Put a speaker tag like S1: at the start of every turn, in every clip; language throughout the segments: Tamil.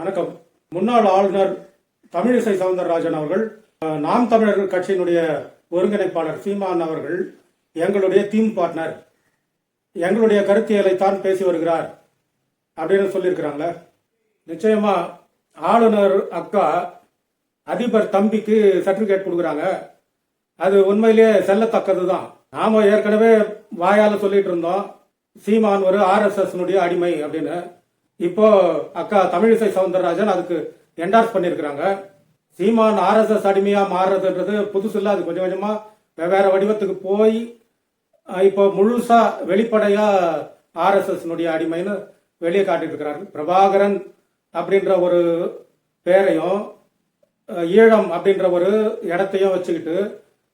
S1: வணக்கம். முன்னாள் ஆளுநர் தமிழிசை சவுந்தரராஜன் அவர்கள் நாம் தமிழர் கட்சியினுடைய ஒருங்கிணைப்பாளர் சீமான் அவர்கள் எங்களுடைய தீம் பார்ட்னர் எங்களுடைய கருத்தியலை தான் பேசி வருகிறார் அப்படின்னு சொல்லியிருக்கிறாங்களே. நிச்சயமா ஆளுநர் அக்கா அதிபர் தம்பிக்கு சர்டிபிகேட் கொடுக்குறாங்க. அது உண்மையிலேயே செல்லத்தக்கது தான் நாம ஏற்கனவே வாயால் சொல்லிட்டு இருந்தோம் சீமான் ஒரு ஆர்எஸ்எஸ்னுடைய அடிமை அப்படின்னு. இப்போ அக்கா தமிழிசை சவுந்தரராஜன் அதுக்கு என்டார்ஸ் பண்ணியிருக்கிறாங்க. சீமான் ஆர்எஸ்எஸ் அடிமையா மாறுறதுன்றது புதுசு அது கொஞ்சம் கொஞ்சமா வெவ்வேறு வடிவத்துக்கு போய் இப்போ முழுசா வெளிப்படையா ஆர்எஸ்எஸ்னுடைய அடிமைன்னு வெளியே காட்டிட்டு இருக்கிறாரு பிரபாகரன் அப்படின்ற ஒரு பேரையும் ஈழம் அப்படின்ற ஒரு இடத்தையும் வச்சுக்கிட்டு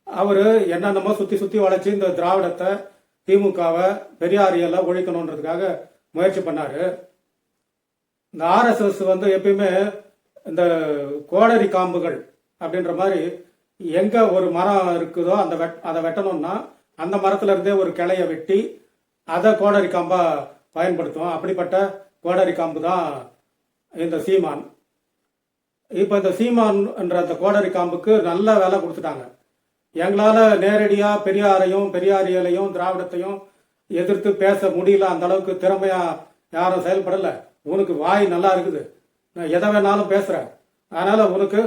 S1: அவரு என்னென்னமோ சுத்தி சுத்தி வளைச்சு இந்த திராவிடத்தை திமுகவை பெரியாரியெல்லாம் ஒழிக்கணுன்றதுக்காக முயற்சி பண்ணாரு. இந்த ஆர்எஸ்எஸ் வந்து எப்பயுமே இந்த கோடரி காம்புகள் அப்படின்ற மாதிரி எங்க ஒரு மரம் இருக்குதோ அந்த வெட் அதை வெட்டணும்னா அந்த மரத்துல இருந்தே ஒரு கிளையை வெட்டி அதை கோடரி காம்பா பயன்படுத்துவோம். அப்படிப்பட்ட கோடரி காம்பு தான் இந்த சீமான். இப்போ இந்த சீமான் என்ற அந்த கோடரி காம்புக்கு நல்ல வேலை கொடுத்துட்டாங்க. எங்களால் நேரடியாக பெரியாரையும் பெரியாரியலையும் திராவிடத்தையும் எதிர்த்து பேச முடியல. அந்த அளவுக்கு திறமையாக யாரும் செயல்படல. உனக்கு வாய் நல்லா இருக்குது. நான் எதை வேணாலும் பேசுறேன். அதனால உனக்கு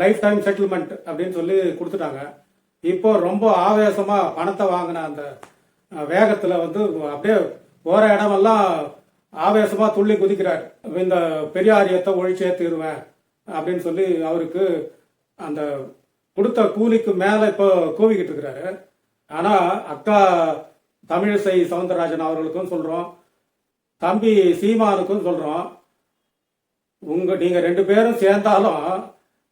S1: லைஃப் டைம் செட்டில்மெண்ட் அப்படின்னு சொல்லி கொடுத்துட்டாங்க. இப்போ ரொம்ப ஆவேசமா பணத்தை வாங்கின அந்த வேகத்தில் வேகத்துல வந்து அப்படியே போற இடமெல்லாம் ஆவேசமா துள்ளி குதிக்கிறார். இந்த பெரியாரியத்தை ஒழிச்சே தீருவேன் அப்படின்னு சொல்லி அவருக்கு அந்த கொடுத்த கூலிக்கு மேல இப்போ கூவிக்கிட்டு இருக்கிறாரு. ஆனா அக்கா தமிழிசை சவுந்தரராஜன் அவர்களுக்கும் சொல்றோம் தம்பி சீமானுக்கும் சொல்றோம் உங்க நீங்க ரெண்டு பேரும் சேர்ந்தாலும்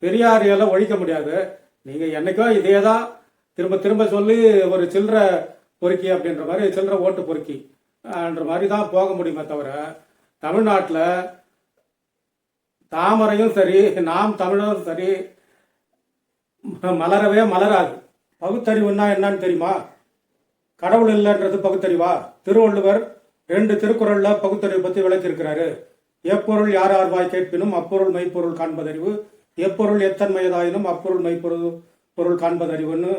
S1: பெரியாரியெல்லாம் ஒழிக்க முடியாது. நீங்க என்னைக்கோ இதே தான் திரும்ப திரும்ப சொல்லி ஒரு சில்லற பொறுக்கி அப்படின்ற மாதிரி சில்லற ஓட்டு பொறுக்கி என்ற மாதிரி தான் போக முடியுமே தவிர தமிழ்நாட்டில் தாமரையும் சரி நாம் தமிழரும் சரி மலரவே மலராது. பகுத்தறிவுன்னா என்னன்னு தெரியுமா? கடவுள் இல்லைன்றது பகுத்தறிவா? திருவள்ளுவர் ரெண்டு திருக்குறள்ல பகுத்தறிவு பத்தி விளக்கியிருக்கிறாரு. எப்பொருள் யார் யார் வாய் கேட்பினும் அப்பொருள் மெய்ப்பொருள் காண்பதறிவு. எப்பொருள் எத்தன்மையதாயினும் அப்பொருள் மெய்ப்பொருள் பொருள் காண்பதறிவுன்னு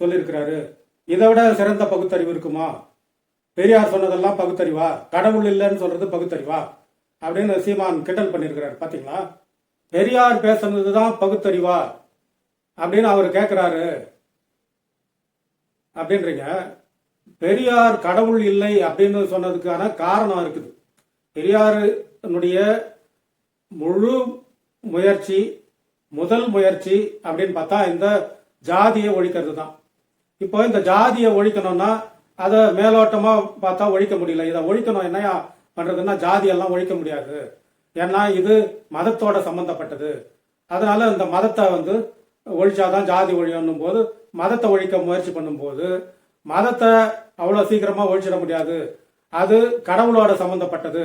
S1: சொல்லியிருக்கிறாரு. இதை விட சிறந்த பகுத்தறிவு இருக்குமா? பெரியார் சொன்னதெல்லாம் பகுத்தறிவா? கடவுள் இல்லைன்னு சொல்றது பகுத்தறிவா? அப்படின்னு சீமான் கிண்டல் பண்ணியிருக்கிறாரு பாத்தீங்களா? பெரியார் பேசுனது தான் பகுத்தறிவா அப்படின்னு அவர் கேட்கிறாரு அப்படின்றீங்க. பெரியார் கடவுள் இல்லை அப்படின்னு சொன்னதுக்கான காரணம் இருக்குது. பெரியாருனுடைய முழு முயற்சி முதல் முயற்சி அப்படின்னு பார்த்தா இந்த ஜாதியை ஒழிக்கிறது தான். இப்போ இந்த ஜாதியை ஒழிக்கணும்னா அதை மேலோட்டமாக பார்த்தா ஒழிக்க முடியல. இதை ஒழிக்கணும் என்னையா பண்ணுறதுன்னா ஜாதியெல்லாம் ஒழிக்க முடியாது. ஏன்னா இது மதத்தோட சம்பந்தப்பட்டது. அதனால இந்த மதத்தை வந்து ஒழிச்சாதான் ஜாதி ஒழியணும் போது மதத்தை ஒழிக்க முயற்சி பண்ணும்போது மதத்தை அவ்வளோ சீக்கிரமாக ஒழிச்சிட முடியாது. அது கடவுளோட சம்பந்தப்பட்டது.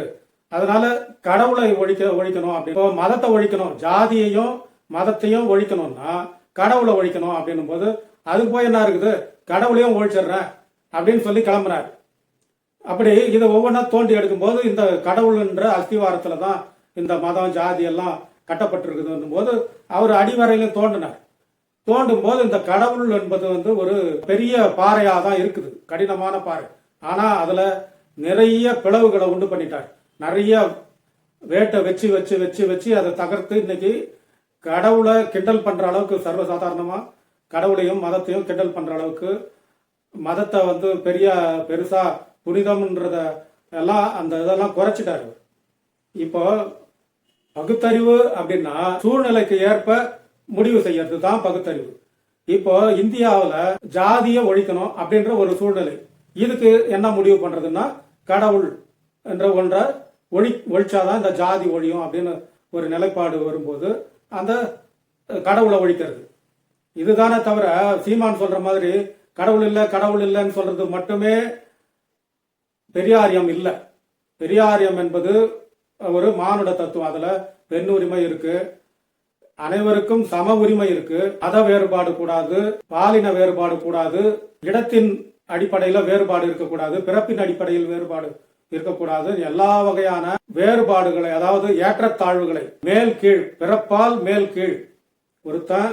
S1: அதனால கடவுளை ஒழிக்க ஒழிக்கணும் அப்படி. இப்போ மதத்தை ஒழிக்கணும். ஜாதியையும் மதத்தையும் ஒழிக்கணும்னா கடவுளை ஒழிக்கணும் அப்படின்னும் போது அதுக்கு போய் என்ன இருக்குது? கடவுளையும் ஒழிச்சிடுறேன் அப்படின்னு சொல்லி கிளம்புறாரு. அப்படி இதை ஒவ்வொன்றா தோண்டி எடுக்கும்போது இந்த கடவுள்ன்ற அஸ்திவாரத்தில் தான் இந்த மதம் ஜாதி எல்லாம் கட்டப்பட்டிருக்குதுன்னும் போது அவர் அடிவரையிலும் தோண்டினார். தோண்டும் போது இந்த கடவுள் என்பது வந்து ஒரு பெரிய பாறையாக தான் இருக்குது. கடினமான பாறை. ஆனால் அதில் நிறைய பிளவுகளை உண்டு பண்ணிட்டார். நிறைய வேட்டை வச்சு வச்சு வச்சு வச்சு அதை தகர்த்து இன்னைக்கு கடவுளை கிண்டல் பண்ற அளவுக்கு சர்வசாதாரணமாக கடவுளையும் மதத்தையும் கிண்டல் பண்ற அளவுக்கு மதத்தை வந்து பெரிய பெருசா புனிதம்ன்றத எல்லாம் அந்த இதெல்லாம் குறைச்சிட்டாரு. இப்போ பகுத்தறிவு அப்படின்னா சூழ்நிலைக்கு ஏற்ப முடிவு செய்யறது தான் பகுத்தறிவு. இப்போ இந்தியாவில் ஜாதியை ஒழிக்கணும் அப்படின்ற ஒரு சூழ்நிலை. இதுக்கு என்ன முடிவு பண்றதுன்னா கடவுள் என்ற ஒன்றை ஒழி ஒழிச்சாதான் இந்த ஜாதி ஒழியும் அப்படின்னு ஒரு நிலைப்பாடு வரும்போது அந்த கடவுளை ஒழிக்கிறது. இதுதானே தவிர சீமான் சொல்ற மாதிரி கடவுள் இல்லை கடவுள் இல்லைன்னு சொல்றது மட்டுமே பெரியாரியம் இல்லை. பெரியாரியம் என்பது ஒரு மானுட தத்துவம். அதுல பெண்ணுரிமை இருக்குது இருக்கு அனைவருக்கும் சம உரிமை இருக்கு. மத வேறுபாடு கூடாது. பாலின வேறுபாடு கூடாது. இடத்தின் அடிப்படையில வேறுபாடு இருக்கக்கூடாது. பிறப்பின் அடிப்படையில் வேறுபாடு இருக்கக்கூடாது. எல்லா வகையான வேறுபாடுகளை அதாவது ஏற்றத்தாழ்வுகளை மேல் கீழ் பிறப்பால் மேல் கீழ் ஒருத்தன்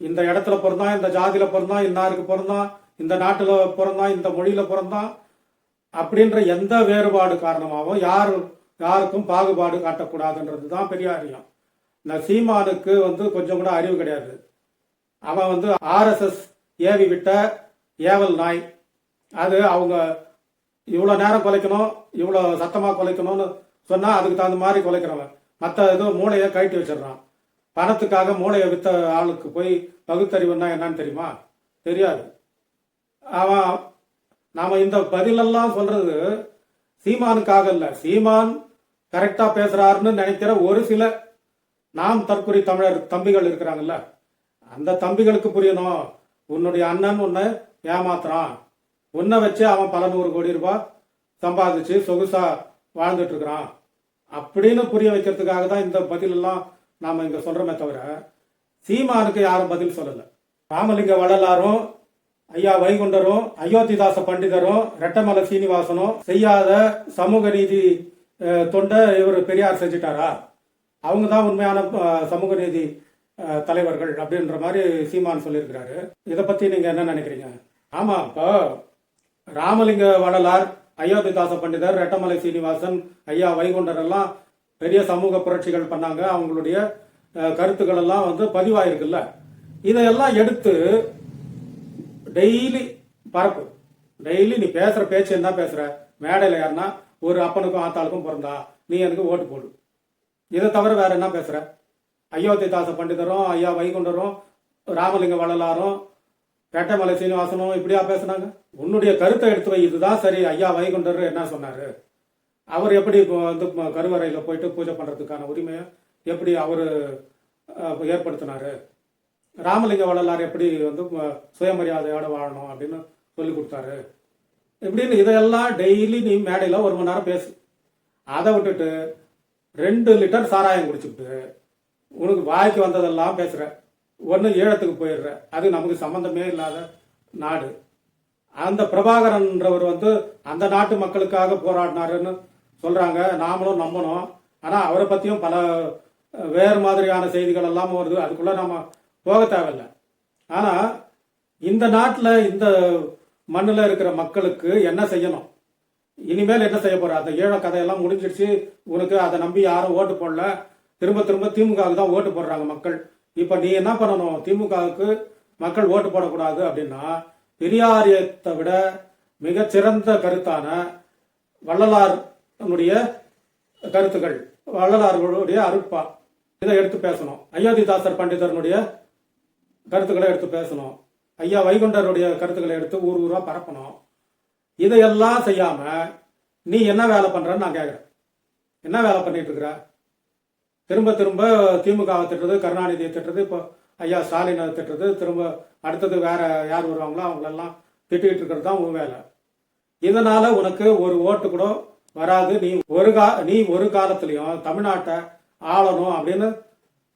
S1: இந்த இடத்துல பிறந்தான் இந்த ஜாதியில பிறந்தான் இன்னாருக்கு பிறந்தான் இந்த நாட்டுல பிறந்தான் இந்த மொழியில பிறந்தான் அப்படின்ற எந்த வேறுபாடு காரணமாகவும் யார் யாருக்கும் பாகுபாடு காட்டக்கூடாதுன்றது தான் பெரியாரியம் இந்த சீமானுக்கு வந்து கொஞ்சம் கூட அறிவு கிடையாது. அவன் வந்து ஆர்எஸ்எஸ் ஏவி விட்ட ஏவல் நாய். அது அவங்க இவ்வளோ நேரம் குலைக்கணும் இவ்வளோ சத்தமாக குலைக்கணும்னு சொன்னால் அதுக்கு தகுந்த மாதிரி குலைக்கிறவன். மற்ற இது மூளையை கழட்டி வச்சிடுறான். பணத்துக்காக மூளையை விற்ற ஆளுக்கு போய் பகுத்தறிவுன்னா என்னன்னு தெரியுமா? தெரியாது. அவன் நாம் இந்த பதிலெல்லாம் சொல்றது சீமானுக்காக இல்லை. சீமான் கரெக்டாக பேசுறாருன்னு நினைக்கிற ஒரு சில நாம் தற்கொலை தமிழர் தம்பிகள் இருக்கிறாங்கல்ல அந்த தம்பிகளுக்கு புரியணும். உன்னுடைய அண்ணன் உன்னை ஏமாத்துறான். உன்னை வச்சு அவன் பல நூறு கோடி ரூபாய் சம்பாதிச்சு சொகுசா வாழ்ந்துட்டு இருக்கிறான். அப்படின்னு புரிய வைக்கிறதுக்காக தான் இந்த பதில் எல்லாம் நாம இங்க சொல்றோமே தவிர சீமானுக்கு யாரும் பதில் சொல்லலை. ராமலிங்க வள்ளலாரும் ஐயா வைகுண்டரும் அயோத்திதாச பண்டிதரும் ரெட்டமலை சீனிவாசனும் செய்யாத சமூக நீதி தொண்டை இவர் பெரியார் செஞ்சிட்டாரா? அவங்க தான் உண்மையான சமூக நீதி தலைவர்கள் அப்படின்ற மாதிரி சீமான் சொல்லியிருக்கிறாரு. இதை பத்தி நீங்க என்ன நினைக்கிறீங்க? ஆமா இப்போ ராமலிங்க வள்ளலார் அயோத்திதாச பண்டிதர் ரெட்டமலை சீனிவாசன் ஐயா வைகுண்டர் எல்லாம் பெரிய சமூக புரட்சிகள் பண்ணாங்க. அவங்களுடைய கருத்துக்கள் எல்லாம் வந்து பதிவாயிருக்குல்ல. இதையெல்லாம் எடுத்து டெய்லி பரப்பு. டெய்லி நீ பேசுற பேச்சு என்ன பேசுற? மேடையில் யாருன்னா ஒரு அப்பனுக்கும் ஆத்தாளுக்கும் பிறந்தா நீ எனக்கு ஓட்டு போடு. இதை தவிர வேற என்ன பேசுற? அயோத்திதாச பண்டிதரும் ஐயா வைகுண்டரும் ராமலிங்க வள்ளலாரும் பேட்டைமலை சீனிவாசனும் இப்படியா பேசுனாங்க? உன்னுடைய கருத்தை எடுத்து வை இதுதான் சரி. ஐயா வைகுண்டர் என்ன சொன்னாரு? அவர் எப்படி இப்போ வந்து கருவறையில் கருவறையில போயிட்டு பூஜை பண்றதுக்கான உரிமையை எப்படி அவரு ஏற்படுத்தினாரு? ராமலிங்க வள்ளலார் எப்படி வந்து சுயமரியாதையோடு சுயமரியாதையோட வாழணும் அப்படின்னு சொல்லி கொடுத்தாரு. இப்படின்னு இதையெல்லாம் டெய்லி நீ மேடையில் ஒரு மணி நேரம் பேசு. அதை விட்டுட்டு ரெண்டு லிட்டர் சாராயம் குடிச்சுட்டு உனக்கு வாய்க்கு வந்ததெல்லாம் பேசுகிற ஒன்று ஈழத்துக்கு போயிடுற. அது நமக்கு சம்மந்தமே இல்லாத நாடு. அந்த பிரபாகரன்றவர் வந்து அந்த நாட்டு மக்களுக்காக போராடினாருன்னு சொல்கிறாங்க நாமளும் நம்பணும். ஆனால் அவரை பற்றியும் பல வேறு மாதிரியான செய்திகள் எல்லாம் வருது. அதுக்குள்ள நம்ம போக தேவையில்லை. ஆனால் இந்த நாட்டில் இந்த மண்ணில் இருக்கிற மக்களுக்கு என்ன செய்யணும்? இனிமேல் என்ன செய்ய போற? அந்த ஏழை கதையெல்லாம் முடிஞ்சிடுச்சு. உனக்கு அதை நம்பி யாரும் ஓட்டு போடல. திரும்ப திரும்ப திமுகவுக்கு தான் ஓட்டு போடுறாங்க மக்கள். இப்போ நீ என்ன பண்ணணும்? திமுகவுக்கு மக்கள் ஓட்டு போடக்கூடாது அப்படின்னா பெரியாரியத்தை விட மிகச்சிறந்த கருத்தான வள்ளலாருடைய கருத்துக்கள் வள்ளலார்களுடைய அருட்பா. இதை எடுத்து பேசணும். அயோத்திதாசர் பண்டிதரனுடைய கருத்துக்களை எடுத்து பேசணும். ஐயா வைகுண்டருடைய கருத்துக்களை எடுத்து ஊர் ஊரா பரப்பணும். இதையெல்லாம் செய்யாம நீ என்ன வேலை பண்றன்னு நான் கேட்குறேன் என்ன வேலை பண்ணிட்டு இருக்கிற திரும்ப திரும்ப திமுகவை திட்டுறது கருணாநிதியை திட்டுறது இப்போ ஐயா ஸ்டாலினை திட்டுறது திரும்ப அடுத்தது வேற யார் வருவாங்களோ அவங்களெல்லாம் திட்டிகிட்டு இருக்கிறது தான் உன் வேலை. இதனால உனக்கு ஒரு ஓட்டு கூட வராது. நீ ஒரு கா நீ ஒரு காலத்திலையும் தமிழ்நாட்டை ஆளணும் அப்படின்னு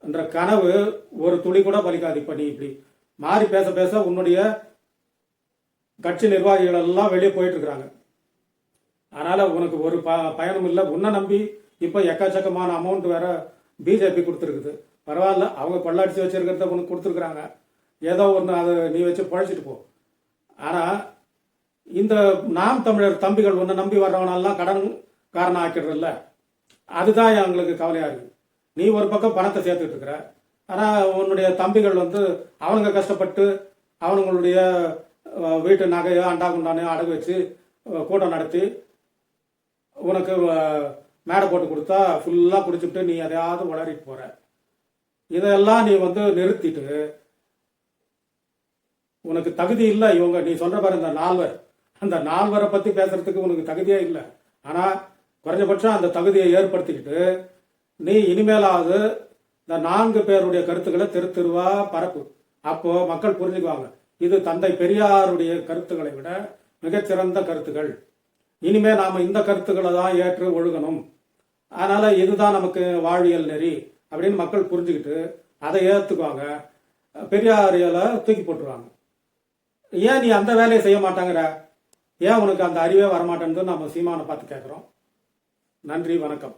S1: என்ற கனவு ஒரு துளி கூட பலிக்காது இப்ப நீ இப்படி. மாறி பேச பேச உன்னுடைய கட்சி நிர்வாகிகள் எல்லாம் வெளியே போயிட்டு இருக்கிறாங்க அதனால உனக்கு ஒரு ப பயனும் இல்லை. உன்னை நம்பி இப்போ எக்கச்சக்கமான அமௌண்ட் வேற பிஜேபி கொடுத்துருக்குது. பரவாயில்ல அவங்க கொள்ளாடிச்சு வச்சிருக்கிறத உனக்கு கொடுத்துருக்குறாங்க. ஏதோ ஒன்று அதை நீ வச்சு பழைச்சிட்டு போ. ஆனால் இந்த நாம் தமிழர் தம்பிகள் உன்னை நம்பி வர்றவனெல்லாம் கடன் காரணம் ஆக்கிடுறதில்ல அதுதான் எங்களுக்கு கவலையாக இருக்கு. நீ ஒரு பக்கம் பணத்தை சேர்த்துக்கிட்டு இருக்கிற ஆனால் உன்னுடைய தம்பிகள் வந்து அவனுங்க கஷ்டப்பட்டு அவனுங்களுடைய வீட்டு நகையோ அண்டா குண்டானையோ அடகு வச்சு கூட்டம் நடத்தி உனக்கு மேடை போட்டு கொடுத்தா ஃபுல்லாக குடிச்சுட்டு நீ எதையாவது உளறிட்டு போகிற இதெல்லாம் நீ வந்து நிறுத்திட்டு உனக்கு தகுதி இல்லை இவங்க. நீ சொல்கிற பாரு இந்த நால்வர். அந்த நால்வரை பற்றி பேசுறதுக்கு உனக்கு தகுதியே இல்லை. ஆனால் குறைஞ்சபட்சம் அந்த தகுதியை ஏற்படுத்திக்கிட்டு நீ இனிமேலாவது இந்த நான்கு பேருடைய கருத்துக்களை தெரு தெருவா பரப்பு. அப்போ மக்கள் புரிஞ்சுக்குவாங்க. இது தந்தை பெரியாருடைய கருத்துக்களை விட மிகச்சிறந்த கருத்துக்கள். இனிமே நாம இந்த கருத்துக்களை தான் ஏற்று ஒழுகணும். அதனால இதுதான் நமக்கு வாழ்வியல் நெறி அப்படின்னு மக்கள் புரிஞ்சுக்கிட்டு அதை ஏற்றுக்குவாங்க பெரியாரியலை தூக்கி போட்டுருவாங்க. ஏன் நீ அந்த வேலையை செய்ய மாட்டாங்கிற? ஏன் உனக்கு அந்த அறிவே வரமாட்டேன்னு நம்ம சீமானை பார்த்து கேட்குறோம் நன்றி வணக்கம்.